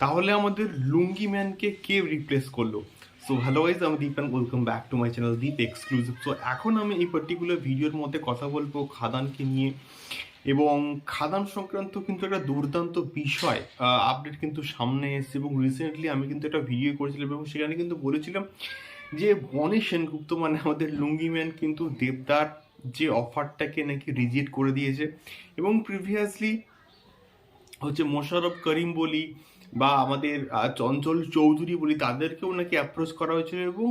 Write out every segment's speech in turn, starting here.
তাহলে আমাদের লুঙ্গি ম্যানকে কে রিপ্লেস করল? সো হ্যালো গাইজ আমি Deep and welcome back to my channel Deep exclusive so এখন আমি এই পার্টিকুলার ভিডিওর মধ্যে কথা বলব খাদানকে নিয়ে। এবং খাদান সংক্রান্ত কিন্তু একটা দুর্দান্ত বিষয় আপডেট কিন্তু সামনে এসেছে। এবং রিসেন্টলি আমি কিন্তু একটা ভিডিও করেছিলাম এবং সেখানে কিন্তু বলেছিলাম যে বনি সেনগুপ্ত মানে আমাদের লুঙ্গি ম্যান কিন্তু দেবদার যে অফারটাকে নাকি রিজেক্ট করে দিয়েছে। এবং প্রিভিয়াসলি হচ্ছে মোশাররফ করিম বলি বা আমাদের চঞ্চল চৌধুরী বলি তাদেরকেও নাকি অ্যাপ্রোচ করা হয়েছিল এবং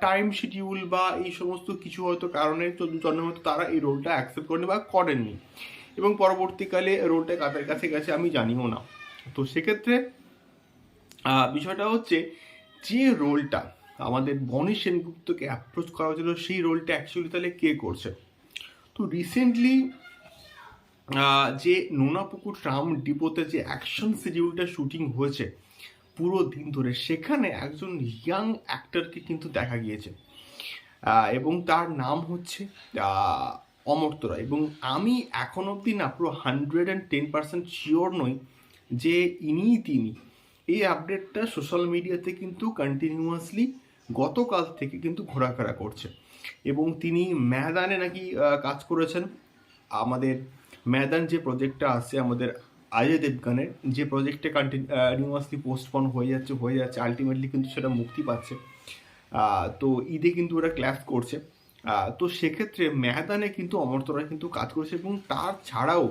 টাইম শিডিউল বা এই সমস্ত কিছু হয়তো কারণে জন্য হয়তো তারা এই রোলটা অ্যাকসেপ্ট করেনি বা করেননি। এবং পরবর্তীকালে রোলটা কাদের কাছে গেছে আমি জানিও না। তো সেক্ষেত্রে বিষয়টা হচ্ছে যে রোলটা আমাদের বনি সেনগুপ্তকে অ্যাপ্রোচ করা হয়েছিল, সেই রোলটা অ্যাকচুয়ালি তাহলে কে করছে? তো রিসেন্টলি যে নোনাপুকুর রাম ডিপোতে যে অ্যাকশন শিডিউলটা শুটিং হয়েছে, পুরো দিন ধরে সেখানে একজন ইয়াং অ্যাক্টরকে কিন্তু দেখা গিয়েছে। এবং তার নাম হচ্ছে অমর্ত্য রায় এবং আমি এখন অবধি না পুরো hundred and ten percent sure নই যে ইনিই তিনি। এই আপডেটটা সোশ্যাল মিডিয়াতে কিন্তু কন্টিনিউয়াসলি গতকাল থেকে কিন্তু ঘোরাফেরা করছে। এবং তিনি ম্যাদানে নাকি কাজ করেছেন। আমাদের ম্যাদান যে প্রজেক্টটা আছে আমাদের অজয় দেবগানের যে প্রজেক্টে কন্টিনিউয়াসলি পোস্টপন হয়ে যাচ্ছে হয়ে যাচ্ছে আলটিমেটলি কিন্তু সেটা মুক্তি পাচ্ছে। তো ঈদে কিন্তু ওরা ক্লাস করছে। তো সেক্ষেত্রে ম্যাদানে কিন্তু অমর্তরা কিন্তু কাজ করছে এবং তার ছাড়াও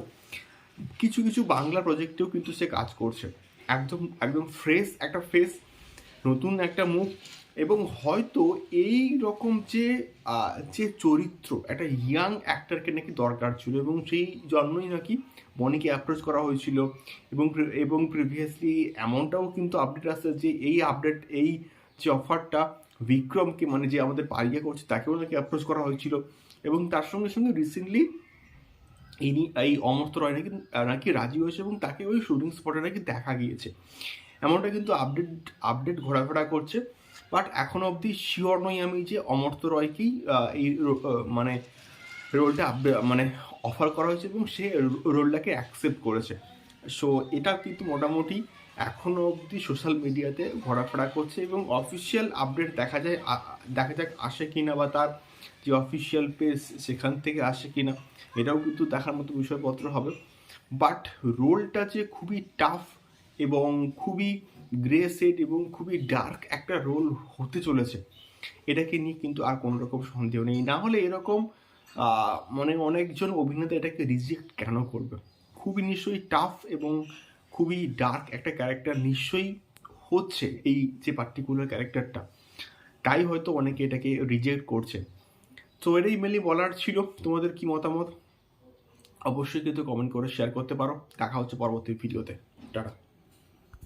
কিছু কিছু বাংলা প্রজেক্টেও কিন্তু সে কাজ করছে। একদম একদম ফ্রেশ একটা ফেস নতুন একটা মুখ এবং হয়তো এই রকম যে যে চরিত্র, একটা ইয়াং অ্যাক্টারকে নাকি দরকার ছিল এবং সেই জন্যই নাকি বনিকে অ্যাপ্রোচ করা হয়েছিল এবং এবং প্রিভিয়াসলি এমনটাও কিন্তু আপডেট আসছে যে, এই আপডেট এই যে অফারটা বিক্রমকে মানে যে আমাদের পারিয়া করছে, তাকেও নাকি অ্যাপ্রোচ করা হয়েছিল এবং তার সঙ্গে সঙ্গে রিসেন্টলি ইনি, এই অমর্ত্য রয় নাকি নাকি রাজি হয়েছে এবং তাকে ওই শুটিং স্পটে নাকি দেখা গিয়েছে। এমনটা কিন্তু আপডেট আপডেট ঘোরাফেরা করছে। বাট এখন অবধি শিওর নই আমি যে অমর্ত্য রয়কেই এই মানে রোলটা মানে অফার করা হয়েছে এবং সে রোলটাকে অ্যাকসেপ্ট করেছে। সো এটা কিন্তু মোটামুটি এখনও অবধি সোশ্যাল মিডিয়াতে ঘোরাফেরা করছে এবং অফিসিয়াল আপডেট দেখা যায় দেখা যাক আসে কি না বা তার যে অফিসিয়াল পেজ সেখান থেকে আসে কিনা, এটাও কিন্তু দেখার মতো বিষয়পত্র হবে। বাট রোলটা যে খুবই টাফ এবং খুবই গ্রে সেট এবং খুবই ডার্ক একটা রোল হতে চলেছে। এটাকে নিয়ে কিন্তু আর কোনো রকম সন্দেহ নেই। না হলে এরকম মানে অনেকজন অভিনেতা এটাকে রিজেক্ট কেন করবে? খুবই নিশ্চয়ই টাফ এবং খুবই ডার্ক একটা ক্যারেক্টার নিশ্চয়ই হচ্ছে এই যে পার্টিকুলার ক্যারেক্টারটা তাই হয়তো অনেকে এটাকে রিজেক্ট করছে। তো এটাই মেনলি বলার ছিল। তোমাদের কি মতামত? অবশ্যই কিন্তু কমেন্ট করে শেয়ার করতে পারো। দেখা হচ্ছে পরবর্তী ভিডিওতে টাটা।